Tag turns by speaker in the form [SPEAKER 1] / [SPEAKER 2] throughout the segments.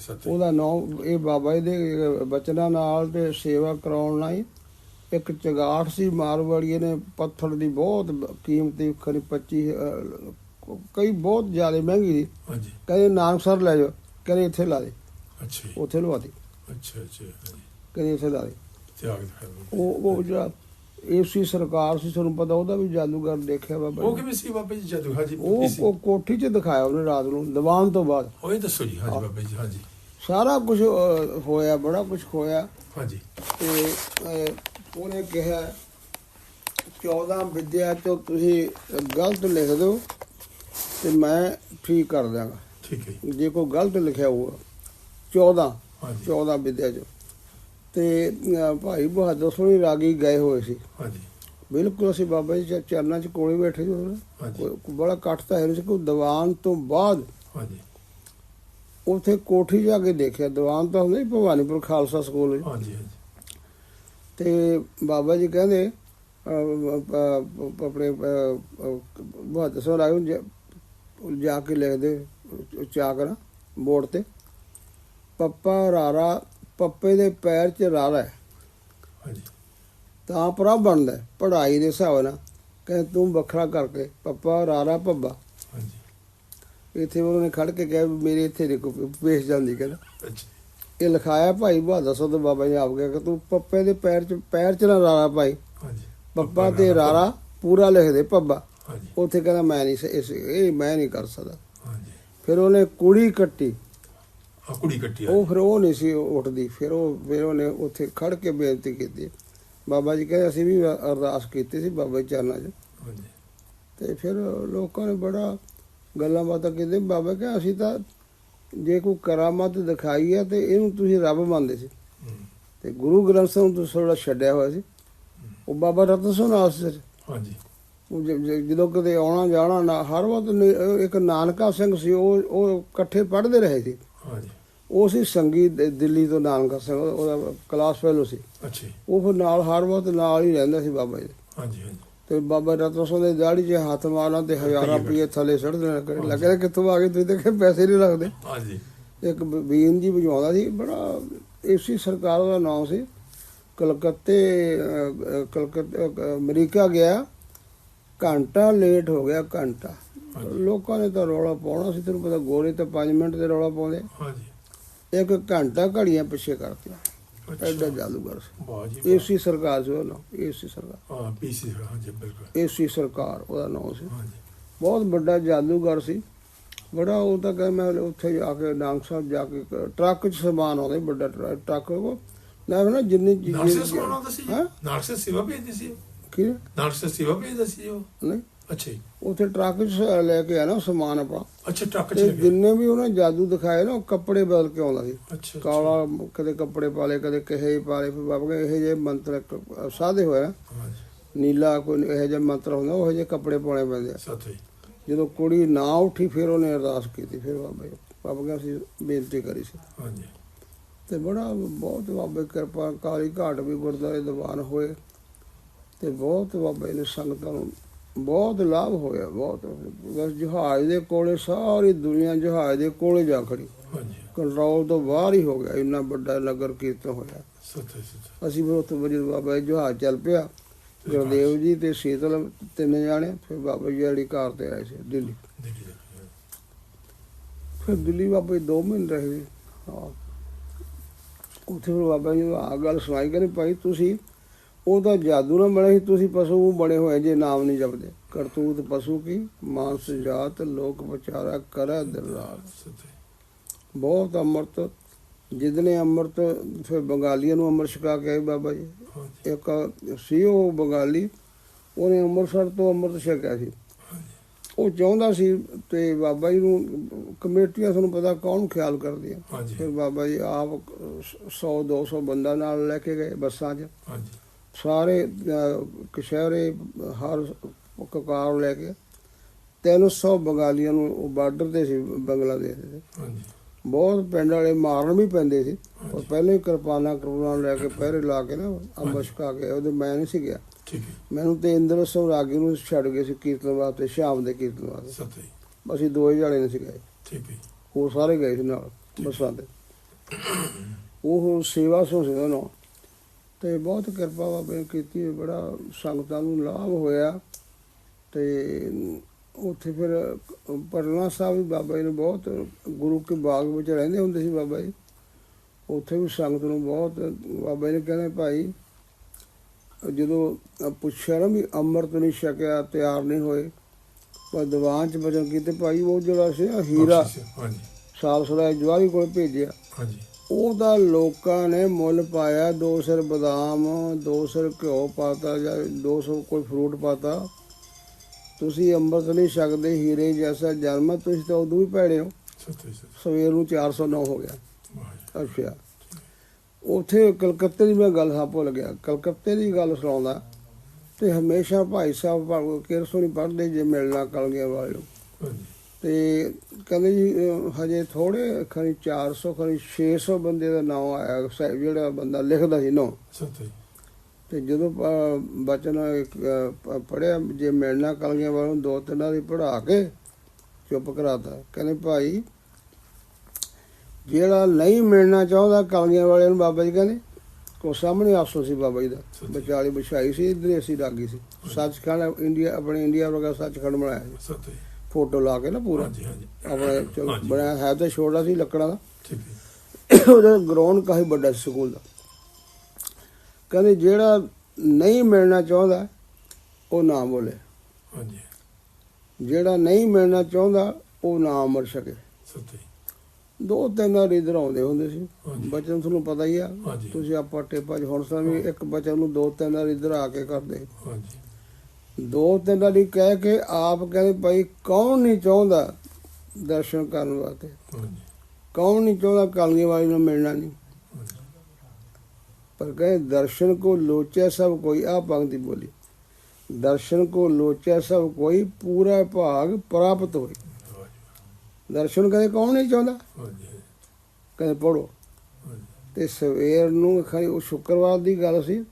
[SPEAKER 1] ਸੱਚੇ
[SPEAKER 2] ਉਹਦਾ ਨਾਮ ਇਹ ਬਾਬਾ ਜੀ ਦੇ ਬਚਨਾਂ ਨਾਲ ਤੇ ਸੇਵਾ ਕਰਾਉਣ ਹੀ ਇੱਕ ਚਗਾਠ ਸੀ ਮਾਰਵਾੜੀਏ ਨੇ ਪੱਥਰ ਦੀ ਬਹੁਤ ਕੀਮਤੀ ਖਰੀ 25 ਅਹ, ਕਈ ਬਹੁਤ ਜ਼ਿਆਦਾ ਮਹਿੰਗੀ ਸੀ।
[SPEAKER 1] ਹਾਂਜੀ।
[SPEAKER 2] ਕਹਿੰਦੇ ਨਾਨਕਸਰ ਲੈ ਜਾਓ। ਕਹਿੰਦੇ ਇੱਥੇ ਲਾ ਦੇ।
[SPEAKER 1] ਅੱਛਾ ਜੀ,
[SPEAKER 2] ਉੱਥੇ ਲਵਾ ਦੇ।
[SPEAKER 1] ਅੱਛਾ ਅੱਛਾ
[SPEAKER 2] ਕਹਿੰਦੇ ਇੱਥੇ ਲਾ ਦੇ। ਉਹ ਉਹ ਜਿਹੜਾ ਏਸੀ ਸਰਕਾਰ ਸੀ ਤੁਹਾਨੂੰ ਪਤਾ ਉਹਦਾ ਵੀ ਜਾਦੂਗਰ ਦੇਖਿਆ ਬਾਬਾ
[SPEAKER 1] ਉਹ
[SPEAKER 2] ਜੀ।
[SPEAKER 1] ਕਿਵੇਂ ਸੀ ਬਾਬਾ ਜੀ ਜਾਦੂ? ਹਾਜੀ
[SPEAKER 2] ਉਹ ਕੋਠੀ 'ਚ ਦਿਖਾਇਆ ਉਹਨੇ ਰਾਤ ਨੂੰ ਦੀਵਾਨ ਤੋਂ ਬਾਅਦ।
[SPEAKER 1] ਇਹ ਦੱਸੋ ਜੀ ਹਾਂਜੀ ਬਾਬਾ ਜੀ ਹਾਂਜੀ।
[SPEAKER 2] ਸਾਰਾ ਕੁਝ ਹੋਇਆ ਬੜਾ ਕੁਝ ਹੋਇਆ।
[SPEAKER 1] ਹਾਂਜੀ।
[SPEAKER 2] ਤੇ ਉਹਨੇ ਕਿਹਾ 14 ਵਿਦਿਆ ਚੋਂ ਤੁਸੀਂ ਗਲਤ ਲਿਖ ਦਿਓ ਤੇ ਮੈਂ ਠੀਕ ਕਰ ਦਾਂਗਾ
[SPEAKER 1] ਠੀਕ ਹੈ ਜੀ,
[SPEAKER 2] ਜੇ ਕੋਈ ਗਲਤ ਲਿਖਿਆ ਹੋਊਗਾ 14
[SPEAKER 1] ਹਾਂਜੀ।
[SPEAKER 2] 14 ਵਿਦਿਆ ਚੋਂ। ਤੇ ਭਾਈ ਬਹਾਦਰ ਸੋਹਣੀ ਰਾਗੀ ਗਏ ਹੋਏ ਸੀ।
[SPEAKER 1] ਹਾਂਜੀ।
[SPEAKER 2] ਬਿਲਕੁਲ ਅਸੀਂ ਬਾਬਾ ਜੀ ਚਰਨਾਂ 'ਚ ਕੋਲੇ ਬੈਠੇ ਸੀ। ਉਹਨੇ ਬੜਾ ਕੱਟ ਤਾਂ ਹੈ ਸੀ। ਕੋਈ ਦੀਵਾਨ ਤੋਂ ਬਾਅਦ
[SPEAKER 1] ਹਾਂਜੀ।
[SPEAKER 2] ਉੱਥੇ ਕੋਠੀ ਜਾ ਕੇ ਦੇਖਿਆ ਦੀਵਾਨ ਤਾਂ ਹੁੰਦਾ ਹੀ ਭਵਾਨੀਪੁਰ ਖਾਲਸਾ ਸਕੂਲ ਵਿੱਚ।
[SPEAKER 1] ਹਾਂਜੀ ਹਾਂਜੀ।
[SPEAKER 2] ਤੇ ਬਾਬਾ ਜੀ ਕਹਿੰਦੇ ਆਪਣੇ ਬਹੁਤ ਸੋ ਰਾਇਓ ਜਾ ਕੇ ਲਿਖਦੇ ਚਾਕਰਾ ਬੋਰਡ ਤੇ। ਪੱਪਾ ਰਾਰਾ ਪੱਪੇ ਦੇ ਪੈਰ 'ਚ ਰਾਰਾ ਹੈ।
[SPEAKER 1] ਹਾਂਜੀ।
[SPEAKER 2] ਤਾਂ ਪ੍ਰਭ ਬਣਦਾ ਪੜ੍ਹਾਈ ਦੇ ਹਿਸਾਬ ਨਾਲ। ਕਹਿੰਦੇ ਤੂੰ ਵੱਖਰਾ ਕਰਕੇ ਪੱਪਾ ਰਾਰਾ ਪੱਬਾ ਇੱਥੇ ਉਹਨਾਂ ਨੇ ਖੜ ਕੇ ਕਿਹਾ ਵੀ ਮੇਰੇ ਇੱਥੇ ਦੇਖੋ ਵੇਚ ਜਾਂਦੀ ਕਹਿੰਦਾ।
[SPEAKER 1] ਅੱਛਾ।
[SPEAKER 2] ਇਹ ਲਿਖਾਇਆ ਭਾਈ ਬਹਾਦਰ ਸਿੰਘ ਬਾਬਾ ਜੀ ਆਪ ਗਿਆ ਕਿ ਤੂੰ ਪੱਪੇ ਦੇ ਪੈਰ 'ਚ ਪੈਰ 'ਚ ਨਾ ਰਾਰਾ ਪਾਈ।
[SPEAKER 1] ਹਾਂਜੀ।
[SPEAKER 2] ਪੱਪਾ ਤੇ ਰਾਰਾ ਪੂਰਾ ਲਿਖ ਦੇ ਪੱਬਾ। ਉੱਥੇ ਕਹਿੰਦਾ ਮੈਂ ਨਹੀਂ ਇਸ ਇਹ ਮੈਂ ਨਹੀਂ ਕਰ ਸਕਦਾ।
[SPEAKER 1] ਹਾਂਜੀ।
[SPEAKER 2] ਫਿਰ ਉਹਨੇ ਕੁੜੀ ਕੱਟੀ।
[SPEAKER 1] ਆ ਕੁੜੀ ਕੱਟੀ
[SPEAKER 2] ਉਹ ਫਿਰ ਉਹ ਨਹੀਂ ਸੀ ਉੱਠਦੀ। ਫਿਰ ਉਹ ਫਿਰ ਉਹਨੇ ਉੱਥੇ ਖੜ ਕੇ ਬੇਨਤੀ ਕੀਤੀ। ਬਾਬਾ ਜੀ ਕਹਿੰਦੇ ਅਸੀਂ ਵੀ ਅਰਦਾਸ ਕੀਤੀ ਸੀ ਬਾਬਾ ਜੀ ਚਰਨਾਂ 'ਚ।
[SPEAKER 1] ਹਾਂਜੀ।
[SPEAKER 2] ਤੇ ਫਿਰ ਲੋਕਾਂ ਨੇ ਬੜਾ ਗੱਲਾਂ ਬਾਤਾਂ ਕੀਤੀਆਂ ਬਾਬਾ ਕਹਿੰਦਾ ਅਸੀਂ ਤਾਂ ਜੇ ਕੋਈ ਕਰਾਮਾਤ ਦਿਖਾਈ ਹੈ ਤੇ ਇਹਨੂੰ ਤੁਸੀਂ ਰੱਬ ਮੰਨਦੇ ਸੀ। ਤੇ ਗੁਰੂ ਗ੍ਰੰਥ ਸਾਹਿਬ ਨੂੰ ਤੁਸੀਂ ਥੋੜਾ ਛੱਡਿਆ ਹੋਇਆ ਸੀ। ਉਹ ਬਾਬਾ ਰਤਨ ਸਿੰਘ ਸੀ।
[SPEAKER 1] ਹਾਂਜੀ।
[SPEAKER 2] ਜਦੋਂ ਕਦੇ ਆਉਣਾ ਜਾਣਾ ਨਾ ਹਰ ਵਕਤ ਇੱਕ ਨਾਨਕਾ ਸਿੰਘ ਸੀ ਉਹ ਉਹ ਇਕੱਠੇ ਪੜ੍ਹਦੇ ਰਹੇ ਸੀ।
[SPEAKER 1] ਹਾਂਜੀ।
[SPEAKER 2] ਉਹ ਸੀ ਸੰਗੀ ਦਿੱਲੀ ਤੋਂ ਨਾਨਕਾ ਸਿੰਘ ਉਹ- ਉਹਦਾ ਕਲਾਸ ਫੈਲੋ ਸੀ।
[SPEAKER 1] ਅੱਛਾ
[SPEAKER 2] ਉਹ ਫਿਰ ਨਾਲ ਹਰ ਵਕਤ ਨਾਲ ਹੀ ਰਹਿੰਦਾ ਸੀ ਬਾਬਾ ਜੀ।
[SPEAKER 1] ਹਾਂਜੀ ਹਾਂਜੀ।
[SPEAKER 2] ਤੇ ਬਾਬਾ ਰਤਨ ਸਿੰਘ ਦੇ ਦਾੜੀ 'ਚ ਹੱਥ ਮਾਰਨਾ ਤੇ ਹਜ਼ਾਰਾਂ ਰੁਪਏ ਥੱਲੇ ਸੜ ਦੇਣਾ ਲੱਗਿਆ ਕਿੱਥੋਂ ਆ ਗਏ? ਤੁਸੀਂ ਤਾਂ ਕਿ ਪੈਸੇ ਨਹੀਂ ਲੱਗਦੇ।
[SPEAKER 1] ਹਾਂਜੀ।
[SPEAKER 2] ਇੱਕ ਬੀਨ ਜੀ ਵਜਾਉਂਦਾ ਸੀ ਬੜਾ ਏਸੀ ਸਰਕਾਰ ਦਾ ਨਾਮ ਸੀ। ਕਲਕੱਤੇ ਕਲਕੱਤੇ ਅਮਰੀਕਾ ਗਿਆ। ਘੰਟਾ ਲੇਟ ਹੋ ਗਿਆ ਘੰਟਾ। ਲੋਕਾਂ ਨੇ ਤਾਂ ਰੌਲਾ ਪਾਉਣਾ ਸੀ ਤੈਨੂੰ ਪਤਾ ਗੋਰੇ ਤਾਂ 5 ਮਿੰਟ ਦੇ ਰੌਲਾ ਪਾਉਂਦੇ।
[SPEAKER 1] ਹਾਂਜੀ।
[SPEAKER 2] ਇੱਕ ਘੰਟਾ ਘੜੀਆਂ ਪਿੱਛੇ ਕਰਤੀਆਂ। ਐਡਾ
[SPEAKER 1] ਅੱਛਾ
[SPEAKER 2] ਜਾਦੂਗਰ ਸੀ
[SPEAKER 1] ਵਾਹ ਜੀ ਵਾਹ।
[SPEAKER 2] ਏਸੀ ਸਰਕਾਰ।
[SPEAKER 1] ਪੀਸੀ ਹਾਂਜੀ ਬਿਲਕੁਲ।
[SPEAKER 2] ਏਸੀ ਸਰਕਾਰ ਉਹਦਾ ਨਾਮ ਸੀ। ਬਹੁਤ ਵੱਡਾ ਜਾਦੂਗਰ ਸੀ। ਬੜਾ ਉਹ ਤਾਂ ਕਹਿੰਦਾ ਮੈਂ ਉੱਥੇ ਜਾ ਕੇ ਨਾਨਕ ਸਾਹਿਬ ਜਾ ਕੇ ਟਰੱਕ 'ਚ ਸਮਾਨ ਆਉਂਦਾ ਵੱਡਾ ਟਰੱਕ ਉਹ। ਨਾ ਨਾ ਜਿੰਨੀ ਜਿ-
[SPEAKER 1] ਨਾਰਸੇ ਸਮਾਨ ਆਉਂਦਾ ਸੀ
[SPEAKER 2] ਹੈਂ?
[SPEAKER 1] ਨਾਰਸੇ ਸੇਵਾ ਭੇਜਦੀ ਸੀ?
[SPEAKER 2] ਕੀ
[SPEAKER 1] ਨਾਰਸੇ ਸੇਵਾ ਭੇਜਦਾ ਸੀ ਉਹ?
[SPEAKER 2] ਨਹੀਂ।
[SPEAKER 1] ਅੱਛਾ ਜੀ।
[SPEAKER 2] ਉੱਥੇ ਟਰੱਕ 'ਚ ਲੈ ਕੇ ਆਣਾ ਸਮਾਨ ਆਪਣਾ
[SPEAKER 1] ਅੱਛਾ ਟਰੱਕ ਚ
[SPEAKER 2] ਤੇ
[SPEAKER 1] ਲੱਗਿਆ
[SPEAKER 2] ਜਿੰਨੇ ਵੀ ਉਹਨੇ ਜਾਦੂ ਦਿਖਾਏ ਨਾ ਉਹ ਕੱਪੜੇ ਬਦਲ ਕੇ ਆਉਂਦਾ ਸੀ।
[SPEAKER 1] ਅੱਛਾ ਅੱਛਾ।
[SPEAKER 2] ਕਾਲਾ ਕਦੇ ਕੱਪੜੇ ਪਾਲੇ ਕਦੇ ਕਿਹੇ ਪਾਲੇ ਫਿਰ ਬਾਬਾ ਕਹਿੰਦੇ ਇਹ ਜੇ ਮੰਤਰ ਸਾਦੇ ਹੋਇਆ
[SPEAKER 1] ਹਾਂਜੀ
[SPEAKER 2] ਨੀਲਾ ਕੋਈ ਇਹੋ ਜਿਹਾ ਮੰਤਰ ਹੁੰਦਾ ਉਹ ਜਿਹੇ ਕੱਪੜੇ ਪਾਉਣੇ ਪੈਂਦੇ ਆ।
[SPEAKER 1] ਸੱਚ ਜੀ
[SPEAKER 2] ਜਦੋਂ ਕੁੜੀ ਨਾ ਉੱਠੀ ਫਿਰ ਉਹਨੇ ਅਰਦਾਸ ਕੀਤੀ ਫਿਰ ਬਾਬਾ ਜੀ ਬਾਬਾ ਕਹਿੰਦਾ ਸੀ ਬੇਨਤੀ ਕਰੀ ਸੀ।
[SPEAKER 1] ਹਾਂਜੀ
[SPEAKER 2] ਤੇ ਬੜਾ ਬਹੁਤ ਬਾਬੇ ਕਿਰਪਾ ਕਾਲੀ ਘਾਟ ਵੀ ਗੁਰਦੁਆਰੇ ਦੀਵਾਨ ਹੋਏ। ਤੇ ਬਹੁਤ ਬਾਬੇ ਨੇ ਸੰਗਤਾਂ ਨੂੰ ਬਹੁਤ ਲਾਭ ਹੋਇਆ ਬਹੁਤ। ਬਸ ਜਹਾਜ਼ ਦੇ ਕੋਲੇ ਸਾਰੀ ਦੁਨੀਆ ਜਹਾਜ਼ ਦੇ ਕੋਲੇ ਜਾ ਖੜੀ।
[SPEAKER 1] ਹਾਂਜੀ।
[SPEAKER 2] ਕੰਟਰੋਲ ਤੋਂ ਬਾਹਰ ਹੀ ਹੋ ਗਿਆ ਇੰਨਾ ਵੱਡਾ ਨਗਰ ਕੀਰਤਨ ਹੋਇਆ।
[SPEAKER 1] ਸੱਚ ਹੈ ਸੱਚ।
[SPEAKER 2] ਅਸੀਂ ਫਿਰ ਉੱਥੇ ਵਜੇ ਬਾਬਾ ਜੀ ਜਹਾਜ਼ ਚੱਲ ਪਿਆ ਗੁਰਦੇਵ ਜੀ ਤੇ ਸ਼ੀਤਲ ਤਿੰਨ ਜਾਣੇ ਫਿਰ ਬਾਬਾ ਜੀ ਵਾਲੀ ਕਾਰ ਤੇ ਆਏ ਸੀ ਦਿੱਲੀ। ਫਿਰ ਦਿੱਲੀ ਬਾਬਾ ਜੀ ਦੋ ਮਹੀਨੇ ਰਹੇ। ਉੱਥੇ ਫਿਰ ਬਾਬਾ ਜੀ ਆ ਗੱਲ ਸੁਣਾਈ ਕਹਿੰਦੇ ਭਾਈ ਤੁਸੀਂ ਉਹ ਤਾਂ ਜਾਦੂ ਨਾਲ ਬਣੇ ਸੀ ਤੁਸੀਂ ਪਸ਼ੂ ਬਣੇ ਹੋਏ ਜੇ ਨਾਮ ਨਹੀਂ ਜਪਦੇ। ਕਰਤੂਤ ਪਸ਼ੂ ਕੀ? ਮਾਨਸ ਜਾਤ ਲੋਕ ਵਿਚਾਰਾ ਕਰੈ
[SPEAKER 1] ਸੱਚ ਹੈ
[SPEAKER 2] ਬਹੁਤ ਅੰਮ੍ਰਿਤ ਜਿਦਨੇ ਅੰਮ੍ਰਿਤ ਫਿਰ ਬੰਗਾਲੀਆਂ ਨੂੰ ਅੰਮ੍ਰਿਤ ਛਕਾ ਕੇ ਬਾਬਾ ਜੀ। ਇੱਕ ਸੀ ਉਹ ਬੰਗਾਲੀ ਉਹਨੇ ਅੰਮ੍ਰਿਤਸਰ ਤੋਂ ਅੰਮ੍ਰਿਤ ਛਕਿਆ ਸੀ। ਉਹ ਚਾਹੁੰਦਾ ਸੀ ਤੇ ਬਾਬਾ ਜੀ ਨੂੰ ਕਮੇਟੀਆਂ ਤੁਹਾਨੂੰ ਪਤਾ ਕੌਣ ਖਿਆਲ ਕਰਦੀਆਂ।
[SPEAKER 1] ਹਾਂਜੀ।
[SPEAKER 2] ਫਿਰ ਬਾਬਾ ਜੀ ਆਪ 100 200 ਬੰਦਾ ਨਾਲ ਲੈ ਕੇ ਗਏ ਬੱਸਾਂ 'ਚ।
[SPEAKER 1] ਹਾਂਜੀ।
[SPEAKER 2] ਸਾਰੇ ਕਸ਼ਹਿਰੇ ਹਰ ਕਕਾਰ ਲੈ ਕੇ 300 ਬੰਗਾਲੀਆਂ ਨੂੰ ਉਹ ਬਾਰਡਰ ਤੇ ਸੀ ਬੰਗਲਾਦੇਸ਼ ਦੇ
[SPEAKER 1] ਹਾਂਜੀ।
[SPEAKER 2] ਬਹੁਤ ਪਿੰਡ ਵਾਲੇ ਮਾਰਨ ਵੀ ਪੈਂਦੇ ਸੀ। ਉਹ ਪਹਿਲੇ ਹੀ ਕਿਰਪਾਨਾਂ ਕਰਪਾਨਾਂ ਲੈ ਕੇ ਪਹਿਰੇ ਲਾ ਕੇ ਨਾ ਅੰਮ੍ਰਿਤ ਛਕਾ ਕੇ ਉਹਦੇ ਮੈਂ ਨਹੀਂ ਸੀ ਗਿਆ।
[SPEAKER 1] ਠੀਕ ਹੈ।
[SPEAKER 2] ਮੈਨੂੰ ਤੇ ਇੰਦਰ ਸੌਰਾਗੀ ਨੂੰ ਛੱਡ ਗਏ ਸੀ ਕੀਰਤਨ ਵਾਸਤੇ ਸ਼ਾਮ ਦੇ ਕੀਰਤਨ ਵਾਸਤੇ।
[SPEAKER 1] ਹੈ
[SPEAKER 2] ਅਸੀਂ ਦੋ ਹੀ ਜਾਣੇ ਨਹੀਂ ਸੀ ਗਏ।
[SPEAKER 1] ਠੀਕ ਹੈ
[SPEAKER 2] ਉਹ ਸਾਰੇ ਗਏ ਸੀ ਨਾਲ ਬੱਸਾਂ ਤੇ। ਉਹ ਸੇਵਾ ਸੋ ਸੀ ਉਹਨਾਂ ਤੇ ਬਹੁਤ ਕਿਰਪਾ ਬਾਬੇ ਕੀਤੀ ਬੜਾ ਸੰਗਤਾਂ ਨੂੰ ਲਾਭ ਹੋਇਆ। ਤੇ ਉੱਥੇ ਫਿਰ ਪਰਨਾ ਸਾਹਿਬ ਵੀ ਬਾਬਾ ਜੀ ਨੇ ਬਹੁਤ ਗੁਰੂ ਕੇ ਬਾਗ ਵਿੱਚ ਰਹਿੰਦੇ ਹੁੰਦੇ ਸੀ ਬਾਬਾ ਜੀ। ਉੱਥੇ ਵੀ ਸੰਗਤ ਨੂੰ ਬਹੁਤ ਬਾਬਾ ਜੀ ਨੇ ਕਹਿੰਦੇ ਭਾਈ ਜਦੋਂ ਪੁੱਛਿਆ ਨਾ ਵੀ ਅੰਮ੍ਰਿਤ ਨਹੀਂ ਛਕਿਆ ਤਿਆਰ ਨਹੀਂ ਹੋਏ ਪਰ ਦੀਵਾਨ ਚ ਬਚਨ ਕੀਤੇ ਭਾਈ ਉਹ ਜਿਹੜਾ ਸੀ ਹੀਰਾ
[SPEAKER 1] ਹਾਂਜੀ
[SPEAKER 2] ਸਾਲ ਸਦਾ ਜਵਾਰੀ ਕੋਲ ਭੇਜਿਆ।
[SPEAKER 1] ਹਾਂਜੀ।
[SPEAKER 2] ਉਹਦਾ ਲੋਕਾਂ ਨੇ ਮੁੱਲ ਪਾਇਆ ਦੋ ਸਿਰ ਬਦਾਮ ਦੋ ਸਿਰ ਘਿਓ ਪਾਤਾ ਜਾਂ 200 ਕੋਈ ਫਰੂਟ ਪਾਤਾ। ਤੁਸੀਂ ਅੰਮ੍ਰਿਤ ਨਹੀਂ ਛਕਦੇ ਹੀਰੇ ਜੈਸਾ ਜਨਮ ਤੁਸੀਂ ਤਾਂ ਉਦੋਂ ਵੀ ਭੈੜੇ ਹੋ। ਸਵੇਰ ਨੂੰ 409 ਹੋ ਗਿਆ। ਅੱਛਾ। ਉਥੇ ਕਲਕੱਤੇ ਦੀ ਮੈਂ ਗੱਲ ਹਾਂ ਭੁੱਲ ਗਿਆ ਕਲਕੱਤੇ ਦੀ ਗੱਲ ਸੁਣਾਉਂਦਾ ਤੇ ਹਮੇਸ਼ਾ ਭਾਈ ਸਾਹਿਬ ਭਾਗੋ ਕਿਰਸੋਂ ਨਹੀਂ ਪੜ੍ਹਦੇ ਜੇ ਮਿਲਣਾ ਕਲਗੀਆਂ ਵਾਲੇ ਨੂੰ।
[SPEAKER 1] ਹਾਂਜੀ।
[SPEAKER 2] ਤੇ ਕਹਿੰਦੇ ਜੀ ਹਜੇ ਥੋੜੇ ਖਰੀ 400 ਖਰੀ 600 ਬੰਦੇ ਦਾ ਨਾਮ ਆਇਆ ਸ- ਜਿਹੜਾ ਬੰਦਾ ਲਿਖਦਾ ਸੀ ਨੋ। ਤੇ ਜਦੋਂ ਬਚਨ ਪੜਿਆ ਜੇ ਮਿਲਣਾ ਕਲਗੀਆਂ ਵਾਲੇ ਨੂੰ ਦੋ ਤਿੰਨਾਂ ਦੀ ਪੜਾ ਕੇ ਚੁੱਪ ਕਰਾਤਾ। ਕਹਿੰਦੇ ਭਾਈ ਜਿਹੜਾ ਨਹੀਂ ਮਿਲਣਾ ਚਾਹੁੰਦਾ ਕਲਗੀਆਂ ਵਾਲੇ ਨੂੰ ਬਾਬਾ ਜੀ ਕਹਿੰਦੇ ਕੋ ਸਾਹਮਣੇ ਆਸੋ ਸੀ ਬਾਬਾ ਜੀ ਦਾ। ਵਿਚਾਲੀ ਵਿਛਾਈ ਸੀ ਇਧਰ ਅਸੀਂ ਲੱਗੀ ਸੀ। ਸੱਚਖੰਡ ਇੰਡੀਆ ਆਪਣੇ ਇੰਡੀਆ ਵਰਗਾ ਸੱਚਖੰਡ ਬਣਾਇਆ ਸੀ।
[SPEAKER 1] ਸੱਚੇ
[SPEAKER 2] ਫੋਟੋ ਲਾ ਕੇ ਨਾ ਪੂਰਾ।
[SPEAKER 1] ਹਾਂਜੀ ਹਾਂਜੀ।
[SPEAKER 2] ਆਪਣੇ। ਬਣਿਆ ਹੈ ਤਾਂ ਛੋਟਾ ਸੀ ਲੱਕੜਾਂ ਦਾ।
[SPEAKER 1] ਠੀਕ ਹੈ।
[SPEAKER 2] ਉਹਦਾ ਗਰਾਊਂਡ ਕਾਫੀ ਵੱਡਾ ਸੀ ਸਕੂਲ ਦਾ। ਕਹਿੰਦੇ ਜਿਹੜਾ ਨਹੀਂ ਮਿਲਣਾ ਚਾਹੁੰਦਾ ਉਹ ਨਾ ਬੋਲੇ।
[SPEAKER 1] ਹਾਂਜੀ।
[SPEAKER 2] ਜਿਹੜਾ ਨਹੀਂ ਮਿਲਣਾ ਚਾਹੁੰਦਾ ਉਹ ਨਾ ਅਮਰ ਸਕੇ।
[SPEAKER 1] ਸੱਚੇ।
[SPEAKER 2] ਦੋ ਤਿੰਨ ਰੀਦਰ ਆਉਂਦੇ ਹੁੰਦੇ ਸੀ। ਬਚਨ ਤੁਹਾਨੂੰ ਪਤਾ ਹੀ ਆ। ਤੁਸੀਂ ਆਪਾਂ ਟੇਪਾ ਚ ਹੁਣ ਸਾਂ ਵੀ ਇੱਕ ਬਚਨ ਨੂੰ ਦੋ ਤਿੰਨ ਰੀਦਰ ਆ ਕੇ ਕਰਦੇ।
[SPEAKER 1] ਹਾਂਜੀ।
[SPEAKER 2] ਦੋ ਤਿੰਨ ਵਾਰੀ ਕਹਿ ਕੇ ਆਪ ਕਹਿੰਦੇ ਭਾਈ ਕੌਣ ਨਹੀਂ ਚਾਹੁੰਦਾ ਦਰਸ਼ਨ ਕਰਨ ਵਾਸਤੇ? ਕੌਣ ਨਹੀਂ ਚਾਹੁੰਦਾ ਕਾਲਨੀ ਵਾਲੀ ਨੂੰ ਮਿਲਣਾ ਨਹੀਂ? ਪਰ ਕਹੇ ਦਰਸ਼ਨ ਕੋ ਲੋਚੈ ਸਭ ਕੋਈ ਆ ਪੰਕਤੀ ਬੋਲੀ। ਦਰਸ਼ਨ ਕੋ ਲੋਚੈ ਸਭ ਕੋਈ ਪੂਰਾ ਭਾਗ ਪ੍ਰਾਪਤ ਹੋਏ। ਦਰਸ਼ਨ ਕਦੇ ਕੌਣ ਨਹੀਂ ਚਾਹੁੰਦਾ? ਕਦੇ ਪੜੋ ਤੇ ਸਵੇਰ ਨੂੰ ਖਾਲੀ ਉਹ ਸ਼ੁੱਕਰਵਾਰ ਦੀ ਗੱਲ ਸੀ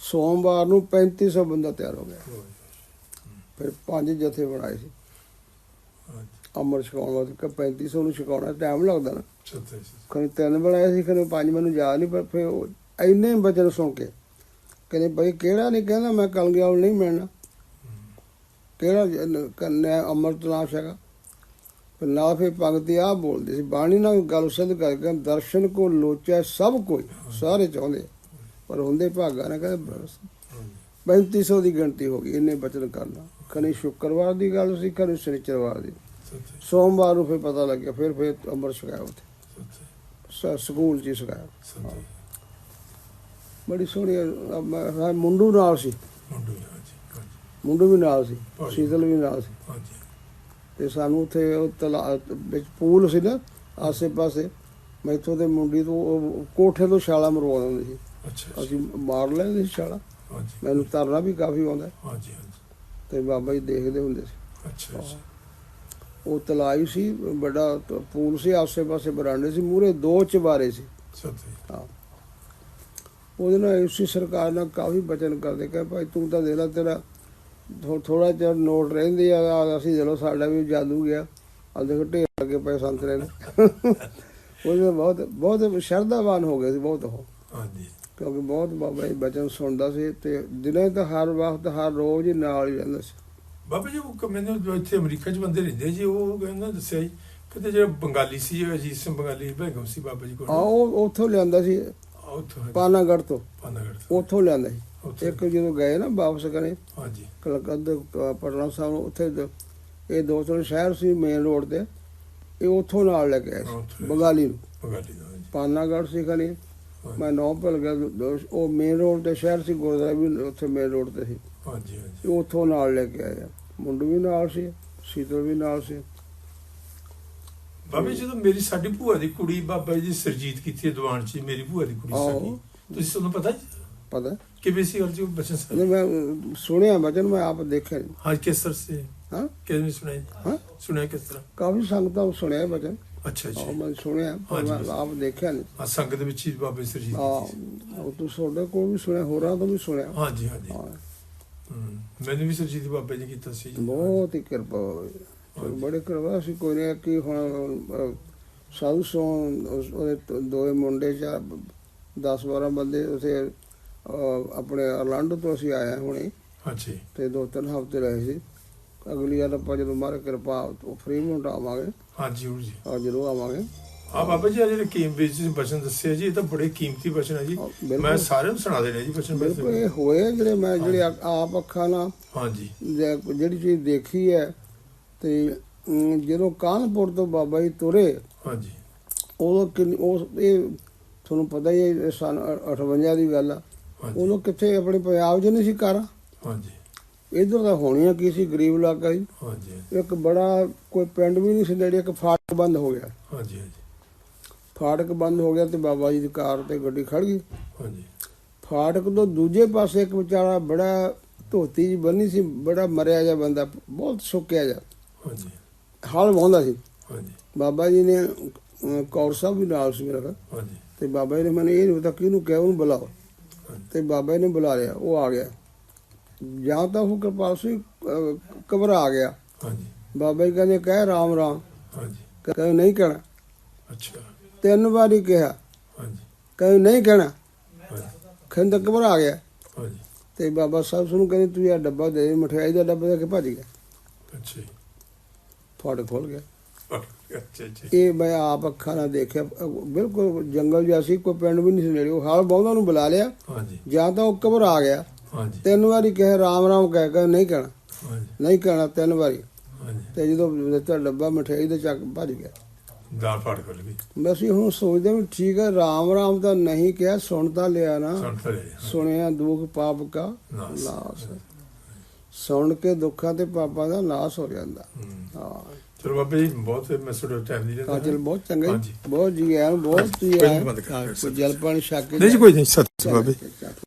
[SPEAKER 2] ਸੋਮਵਾਰ ਨੂੰ 3500 ਬੰਦਾ ਤਿਆਰ ਹੋ ਗਿਆ। ਫਿਰ ਪੰਜ ਜਥੇ ਬਣਾਏ ਸੀ। ਅਮਰ ਛਕਾਉਣ ਵਾਸਤੇ ਕਿ 3500 ਨੂੰ ਛਕਾਉਣਾ ਟਾਈਮ ਲੱਗਦਾ ਨਾ। ਕਦੇ ਤਿੰਨ ਬਣਾਏ ਸੀ ਕਦੇ ਪੰਜ ਮੈਨੂੰ ਯਾਦ ਨਹੀਂ ਪਰ ਫਿਰ ਉਹ ਇੰਨੇ ਬਚਨ ਸੁਣ ਕੇ ਕਹਿੰਦੇ ਭਾਈ ਕਿਹੜਾ ਨਹੀਂ ਕਹਿੰਦਾ ਮੈਂ ਕਲਗੀਆਂ ਨੂੰ ਨਹੀਂ ਮਿਲਣਾ। ਕਿਹੜਾ ਕੰਨਿਆ ਅੰਮ੍ਰਿਤ ਨਾਮ ਹੈਗਾ ਪਰ ਨਾ ਫਿਰ ਪੰਕਤੀ ਆ ਬੋਲਦੇ ਸੀ ਬਾਣੀ ਨਾਲ ਗੱਲ ਸਿੱਧ ਕਰਕੇ ਦਰਸ਼ਨ ਕੋ ਲੋਚੈ ਸਭ ਕੋਈ ਸਾਰੇ ਚਾਹੁੰਦੇ ਪਰ ਹੁੰਦੇ ਭਾਗਾ ਨੇ ਕਹਿੰਦੇ ਬਸ।
[SPEAKER 1] ਹਾਂਜੀ।
[SPEAKER 2] 3500 ਦੀ ਗਿਣਤੀ ਹੋ ਗਈ ਇੰਨੇ ਬਚਨ ਕਰਨਾ। ਕਨੇ ਸ਼ੁੱਕਰਵਾਰ ਦੀ ਗੱਲ ਸੀ ਕਨੇ ਸ਼ਨੀਚਰਵਾਰ ਦੀ। ਸੋਮਵਾਰ ਨੂੰ ਫਿਰ ਪਤਾ ਲੱਗਿਆ ਫਿਰ ਫਿਰ ਅੰਮ੍ਰਿਤ ਛਕਾਇਆ ਉੱਥੇ। ਸਕੂਲ ਹੀ ਛਕਾਇਆ। ਬੜੀ ਸੋਹਣੀ ਮੁੰਡੂ ਨਾਲ ਸੀ।
[SPEAKER 1] ਮੁੰਡੂ
[SPEAKER 2] ਵੀ ਨਾਲ ਸੀ। ਸ਼ੀਤਲ ਵੀ ਨਾਲ ਸੀ। ਤੇ ਸਾਨੂੰ ਉੱਥੇ ਉਹ ਤਲਾ ਵਿੱਚ ਪੂਲ ਸੀ ਨਾ ਆਸੇ ਪਾਸੇ ਮੈਥੋਂ ਤੇ ਮੁੰਡੀ ਤੋਂ ਕੋਠੇ ਤੋਂ ਛਾਲਾ ਮਰਵਾ ਦਿੰਦੇ ਸੀ ਅਸੀਂ ਮਾਰ ਲੈਂਦੇ ਸੀ ਛਾਲਾ। ਮੈਨੂੰ ਤਰਨਾ ਵੀ ਕਾਫੀ ਆਉਂਦਾ।
[SPEAKER 1] ਹਾਂਜੀ ਹਾਂਜੀ।
[SPEAKER 2] ਤੇ ਬਾਬਾ ਜੀ ਦੇਖਦੇ ਹੁੰਦੇ ਸੀ।
[SPEAKER 1] ਅੱਛਾ ਅੱਛਾ।
[SPEAKER 2] ਉਹ ਤਲਾਈ ਸੀ ਤ- ਪੂਲ ਸੀ ਆਸੇ ਪਾਸੇ ਬਰਾਂਡੇ ਸੀ ਮੂਰੇ ਦੋ ਚਬਾਰੇ ਸੀ।
[SPEAKER 1] ਸੱਚੇ
[SPEAKER 2] ਹਾਂ। ਉਹਦੇ ਨਾਲ ਉਸੇ ਸਰਕਾਰ ਨਾਲ ਕਾਫੀ ਬਚਨ ਕਰਦੇ ਕਿ ਭਾਈ ਤੂੰ ਤਾਂ ਦੇ ਲੈ ਤੇਰਾ ਥੋੜਾ ਜਿਹਾ ਨੋਟ ਰਹਿੰਦੇ ਆ ਅਸੀਂ ਦੇ ਲੋ ਸਾਡਾ ਵੀ ਜਾਦੂ ਗਿਆ। ਆ ਦੇਖੋ ਢੇਰ ਲੱਗੇ ਪਏ ਸੰਤਰੇ ਨੇ ਉਹਦੇ ਬਹੁਤ ਬਹੁਤ ਸ਼ਰਧਾਵਾਨ ਹੋ ਗਏ ਸੀ ਬਹੁਤ ਉਹ।
[SPEAKER 1] ਹਾਂਜੀ।
[SPEAKER 2] ਕਿਉਂਕਿ ਬਹੁਤ ਬਾਬਾ ਜੀ ਬਚਨ ਸੁਣਦਾ ਸੀ ਤੇ ਦਿਨੇ ਤਾਂ ਹਰ ਵਕਤ ਹਰ ਰੋਜ਼ ਹੀ ਨਾਲ ਹੀ ਰਹਿੰਦਾ ਸੀ।
[SPEAKER 1] ਬਾਬਾ ਜੀ ਉਹ ਮੈਨੂੰ ਜੋ ਇੱਥੇ ਅਮਰੀਕਾ 'ਚ ਬੰਦੇ ਰਹਿੰਦੇ ਜੀ ਉਹ ਕਹਿੰਦਾ ਦੱਸਿਆ ਜੀ ਕਿਤੇ ਜਿਹੜਾ ਬੰਗਾਲੀ ਸੀ ਅਜੀਤ ਸਿੰਘ ਬੰਗਾਲੀ ਬੈਗਮ ਸੀ ਬਾਬਾ ਜੀ ਕੋਲ।
[SPEAKER 2] ਆ ਉਹ ਉੱਥੋਂ ਲਿਆਂਦਾ ਸੀ
[SPEAKER 1] ਉੱਥੋਂ
[SPEAKER 2] ਪਾਨਾਗੜ ਤੋਂ।
[SPEAKER 1] ਪਾਨਾਗੜ੍ਹ ਤੋਂ।
[SPEAKER 2] ਉੱਥੋਂ ਲਿਆਂਦਾ ਸੀ। ਇੱਕ ਜਦੋਂ ਗਏ ਨਾ ਵਾਪਸ ਕਰੇ
[SPEAKER 1] ਹਾਂਜੀ
[SPEAKER 2] ਕਲਕੱਤਾ ਪਟਨਾ ਸਾਹਿਬ ਨੂੰ ਉੱਥੇ ਇਹ ਦੋ ਤਿੰਨ ਸ਼ਹਿਰ ਸੀ ਮੇਨ ਰੋਡ ਤੇ ਇਹ ਉੱਥੋਂ ਨਾਲ ਲੈ ਕੇ ਆਏ। ਬੰਗਾਲੀ ਨੂੰ।
[SPEAKER 1] ਬੰਗਾਲੀ ਦਾ
[SPEAKER 2] ਪਾਨਾਗੜ ਸੀ
[SPEAKER 1] ਹਾਂਜੀ,
[SPEAKER 2] ਮੈਂ ਨੌ ਭੁੱਲ ਗਿਆ ਉਹ ਮੇਨ ਰੋਡ ਤੇ ਸ਼ਹਿਰ ਸੀ ਗੁਰਦੁਆਰਾ ਵੀ ਉੱਥੇ ਮੇਨ ਰੋਡ ਤੇ ਸੀ।
[SPEAKER 1] ਹਾਂਜੀ ਹਾਂਜੀ।
[SPEAKER 2] ਉੱਥੋਂ ਨਾਲ ਲੈ ਕੇ ਆਏ ਆ ਮੁੰਡੂ ਵੀ ਨਾਲ ਸੀ ਸੀਤਲ ਵੀ ਨਾਲ ਸੀ।
[SPEAKER 1] ਬਾਬਾ ਜੀ ਜਦੋਂ ਮੇਰੀ ਸਾਡੀ ਭੂਆ ਦੀ ਕੁੜੀ ਬਾਬਾ ਜੀ ਸਰਜੀਤ ਕੀਤੀ ਦੀਵਾਨ 'ਚ ਮੇਰੀ ਭੂਆ ਦੀ ਕੁੜੀ। ਸਾਡੀ ਤੁਸੀਂ ਤੁਹਾਨੂੰ ਪਤਾ
[SPEAKER 2] ਪਤਾ?
[SPEAKER 1] ਕਿਵੇਂ ਸੀ ਗੱਲ ਜੀ ਉਹ ਬਚਨ
[SPEAKER 2] ਨਹੀਂ ਮੈਂ ਸੁਣਿਆ ਬਚਨ ਮੈਂ ਆਪ ਦੇਖਿਆ।
[SPEAKER 1] ਹਾਂ ਕਿਸ ਤਰ੍ਹਾਂ ਸੇ?
[SPEAKER 2] ਹਾਂ?
[SPEAKER 1] ਕਿਵੇਂ ਸੁਣਾਈ
[SPEAKER 2] ਹਾਂ?
[SPEAKER 1] ਸੁਣਿਆ ਕਿਸ ਤਰ੍ਹਾਂ?
[SPEAKER 2] ਕਾਫੀ ਸੰਗਤਾਂ ਸੁਣਿਆ ਬਚਨ।
[SPEAKER 1] ਅੱਛਾ
[SPEAKER 2] ਹਾਂ
[SPEAKER 1] ਜੀ
[SPEAKER 2] ਮੈਂ ਸੁਣਿਆ ਪਰ ਮੈਂ
[SPEAKER 1] ਹਾਂਜੀ।
[SPEAKER 2] ਆਪ ਦੇਖਿਆ ਨਹੀਂ।
[SPEAKER 1] ਆ ਸੰਗਤ ਵਿੱਚ ਹੀ ਬਾਬਾ ਜੀ ਸਰਜੀਤ
[SPEAKER 2] ਹਾਂ
[SPEAKER 1] ਕੀਤੀ ਸੀ।
[SPEAKER 2] ਉਹ ਤੂੰ ਤੁਹਾਡੇ ਕੋਲ ਵੀ ਸੁਣਿਆ ਹੋਰਾਂ ਤੋਂ ਵੀ ਸੁਣਿਆ।
[SPEAKER 1] ਹਾਂਜੀ ਹਾਂਜੀ।
[SPEAKER 2] ਹਾਂ।
[SPEAKER 1] ਹਮ, ਮੈਨੂੰ ਵੀ ਸਰਜੀਤ ਬਾਬਾ ਜੀ ਕੀਤਾ ਸੀ।
[SPEAKER 2] ਬਹੁਤ ਹੀ ਕਿਰਪਾ
[SPEAKER 1] ਹਾਂਜੀ।
[SPEAKER 2] ਬੜੇ ਕਿਰਪਾ ਸੀ ਕੋਈ ਨਹੀਂ ਕਿ ਹੁਣ ਅਹ, ਸਾਧੂ ਸੋ ਉਸ- ਉਹਦੇ ਤ- ਮੁੰਡੇ ਚਾਰ 10 12 ਬੰਦੇ ਉਥੇ ਆਪਣੇ ਅਰਲਾਂਡੋ ਤੋਂ ਅਸੀਂ ਆਏ ਹਾਂ ਹੁਣੇ।
[SPEAKER 1] ਅੱਛਾ ਜੀ।
[SPEAKER 2] ਤੇ ਦੋ ਤਿੰਨ ਹਫ਼ਤੇ ਰਹੇ ਸੀ। ਅਗਲੀ ਵਾਰ ਆਪਾਂ ਜਦੋਂ ਮਾਰੇ ਕਿਰਪਾ ਉਹ ਫ੍ਰੀ ਨੂੰ ਆਵਾਂਗੇ
[SPEAKER 1] ਹਾਂ ਜ਼ਰੂਰ ਜੀ।
[SPEAKER 2] ਆ ਜ਼ਰੂਰ ਆਵਾਂਗੇ।
[SPEAKER 1] ਆ ਬਾਬਾ ਜੀ ਆਹ ਜਿਹੜੇ ਕੀਮਤੀ ਜੀ ਬਚਨ ਦੱਸੇ ਜੀ ਇਹ ਤਾਂ ਬੜੇ ਕੀਮਤੀ ਬਚਨ ਹੈ ਜੀ। ਮੈਂ ਸਾਰਿਆਂ ਨੂੰ ਸੁਣਾ ਦੇਣੇ ਜੀ ਬਚਨ
[SPEAKER 2] ਬਿਲਕੁਲ ਇਹ ਹੋਏ ਜਿਹੜੇ ਮੈਂ ਜਿਹੜੇ ਆ- ਆਪ ਅੱਖਾਂ ਨਾਲ
[SPEAKER 1] ਹਾਂ ਜੀ
[SPEAKER 2] ਜੇ- ਜਿਹੜੀ ਚੀਜ਼ ਦੇਖੀ ਹੈ ਤੇ ਜਦੋਂ ਕਾਨਪੁਰ ਤੋਂ ਬਾਬਾ ਜੀ ਤੁਰੇ
[SPEAKER 1] ਹਾਂ ਜੀ
[SPEAKER 2] ਉਦੋਂ ਕਿੰਨੀ ਉਸ ਇਹ ਤੁਹਾਨੂੰ ਪਤਾ ਹੀ ਹੈ ਸਨ 58 ਦੀ ਗੱਲ ਆ।
[SPEAKER 1] ਹਾਂ
[SPEAKER 2] ਉਦੋਂ ਕਿੱਥੇ ਆਪਣੇ ਪੰਜਾਬ 'ਚ ਨਹੀਂ ਸੀ ਕਾਰਾਂ?
[SPEAKER 1] ਹਾਂ ਜੀ
[SPEAKER 2] ਇਧਰ ਤਾਂ ਹੋਣੀਆਂ ਕੀ ਸੀ ਗਰੀਬ ਇਲਾਕਾ
[SPEAKER 1] ਜੀ।
[SPEAKER 2] ਇੱਕ ਬੜਾ ਕੋਈ ਪਿੰਡ ਵੀ ਨਹੀਂ ਸੀ ਨੇੜੇ ਇੱਕ ਫਾਟਕ ਬੰਦ ਹੋ ਗਿਆ।
[SPEAKER 1] ਹਾਂ ਜੀ ਹਾਂ ਜੀ
[SPEAKER 2] ਫਾਟਕ ਬੰਦ ਹੋ ਗਿਆ ਤੇ ਬਾਬਾ ਜੀ ਦੀ ਕਾਰ ਤੇ ਗੱਡੀ ਖੜ ਗਈ।
[SPEAKER 1] ਹਾਂ ਜੀ
[SPEAKER 2] ਫਾਟਕ ਤੋਂ ਦੂਜੇ ਪਾਸੇ ਇੱਕ ਵਿਚਾਰਾ ਬੜਾ ਧੋਤੀ ਜੀ ਬੰਨੀ ਸੀ ਬੜਾ ਮਰਿਆ ਜਾ ਬੰਦਾ ਬਹੁਤ ਸੁੱਕਿਆ ਜਾ
[SPEAKER 1] ਹਾਂ ਜੀ
[SPEAKER 2] ਹਾਲ ਵਾਹੁੰਦਾ ਸੀ।
[SPEAKER 1] ਹਾਂ ਜੀ
[SPEAKER 2] ਬਾਬਾ ਜੀ ਨੇ ਕੌਰ ਸਾਹਿਬ ਵੀ ਨਾਲ ਸੀ ਮੇਰਾ। ਖਿਆਲ।
[SPEAKER 1] ਹਾਂ ਜੀ
[SPEAKER 2] ਤੇ ਬਾਬਾ ਜੀ ਨੇ ਮੈਨੂੰ ਇਹ ਨਹੀਂ ਪਤਾ ਕਿਹਨੂੰ ਕਿਹਾ ਉਹਨੂੰ ਬੁਲਾਓ। ਤੇ ਬਾਬਾ ਜੀ ਨੇ ਬੁਲਾ ਲਿਆ ਉਹ ਆ ਗਿਆ। ਜਾਂ ਤਾਂ ਉਹ ਕਿਰਪਾਲ ਸਿੰਘ ਘਬਰਾ ਆ ਗਿਆ।
[SPEAKER 1] ਹਾਂ ਜੀ
[SPEAKER 2] ਬਾਬਾ ਜੀ ਕਹਿੰਦੇ ਕਹਿ ਰਾਮ ਰਾਮ।
[SPEAKER 1] ਹਾਂ ਜੀ
[SPEAKER 2] ਕਹਿੰਦੇ ਨਹੀਂ ਕਹਿਣਾ।
[SPEAKER 1] ਅੱਛਾ।
[SPEAKER 2] ਤਿੰਨ ਵਾਰੀ ਕਿਹਾ।
[SPEAKER 1] ਹਾਂ ਜੀ
[SPEAKER 2] ਕਹਿੰਦੇ ਨਹੀਂ ਕਹਿਣਾ। ਕਹਿੰਦਾ ਘਬਰਾ ਆ ਗਿਆ।
[SPEAKER 1] ਹਾਂ ਜੀ
[SPEAKER 2] ਤੇ ਬਾਬਾ ਸਾਹਿਬ ਨੂੰ ਕਹਿੰਦੇ ਤੂੰ ਇਹ ਡੱਬਾ ਦੇ ਮਠਿਆਈ ਦਾ ਡੱਬਾ ਦੇ ਕੇ ਭੱਜ ਗਿਆ
[SPEAKER 1] ਅੱਛਾ
[SPEAKER 2] ਫਾਟਕ ਖੁੱਲ ਗਿਆ
[SPEAKER 1] ਅੱਛਾ ਅੱਛਾ
[SPEAKER 2] ਇਹ ਮੈਂ ਆਪ ਅੱਖਾਂ ਨਾਲ ਦੇਖਿਆ। ਬਿਲਕੁਲ ਜੰਗਲ ਜਿਹਾ ਸੀ ਕੋਈ ਪਿੰਡ ਵੀ ਨਹੀਂ ਸੀ ਨੇੜੇ। ਉਹ ਹਾਲ ਬਹੁਤਾ ਨੂੰ ਬੁਲਾ ਲਿਆ।
[SPEAKER 1] ਜਾਂ
[SPEAKER 2] ਤਾਂ ਉਹ ਘਬਰਾ ਗਿਆ।
[SPEAKER 1] ਹਾਂ ਜੀ
[SPEAKER 2] ਤਿੰਨ ਵਾਰੀ ਕਹੇ ਰਾਮ ਰਾਮ ਕਹਿ ਕੇ ਨਹੀਂ ਕਹਿਣਾ।
[SPEAKER 1] ਹਾਂ ਜੀ
[SPEAKER 2] ਨਹੀਂ ਕਹਿਣਾ ਤਿੰਨ ਵਾਰੀ।
[SPEAKER 1] ਹਾਂ ਜੀ
[SPEAKER 2] ਤੇ ਜਦੋਂ ਦਿੱਤਾ ਡੱਬਾ ਮਠਿਆਈ ਦਾ ਚੱਕ ਭੱਜ ਗਿਆ।
[SPEAKER 1] ਦਾਲ ਫਾੜ ਖੁੱਲ ਗਈ।
[SPEAKER 2] ਮੈਂ ਅਸੀਂ ਹੁਣ ਸੋਚਦੇ ਵੀ ਠੀਕ ਹੈ ਰਾਮ ਰਾਮ ਤਾਂ ਨਹੀਂ ਕਿਹਾ ਸੁਣ ਤਾਂ ਲਿਆ ਨਾ। ਸੁਣਿਆ ਦੁੱਖ ਪਾਪ ਕਾ
[SPEAKER 1] ਨਾਸ।
[SPEAKER 2] ਸੁਣ ਕੇ ਦੁੱਖਾਂ ਤੇ ਪਾਪਾਂ ਦਾ ਨਾਸ ਹੋ ਜਾਂਦਾ।
[SPEAKER 1] ਹੂੰ।
[SPEAKER 2] ਹਾਂ।
[SPEAKER 1] ਚਲੋ ਬਾਬਾ ਜੀ ਬਹੁਤ ਮੈਂ ਤੁਹਾਡਾ ਟਾਈਮ ਨਹੀਂ ਲੈਂਦਾ
[SPEAKER 2] ਕਾਜਲ ਬਹੁਤ ਚੰਗਾ
[SPEAKER 1] ਹਾਂਜੀ।
[SPEAKER 2] ਬਹੁਤ ਜੀ ਆਇਆਂ ਬਹੁਤ ਜੀ
[SPEAKER 1] ਕੋਈ
[SPEAKER 2] ਆਇਆਂ ਜਲ ਪਾਣੀ ਛਕ ਕੇ
[SPEAKER 1] ਨਹੀਂ ਕੋਈ ਨਹੀਂ ਸਤਿ ਸ਼੍ਰੀ ਅਕਾਲ ਬਾਬਾ।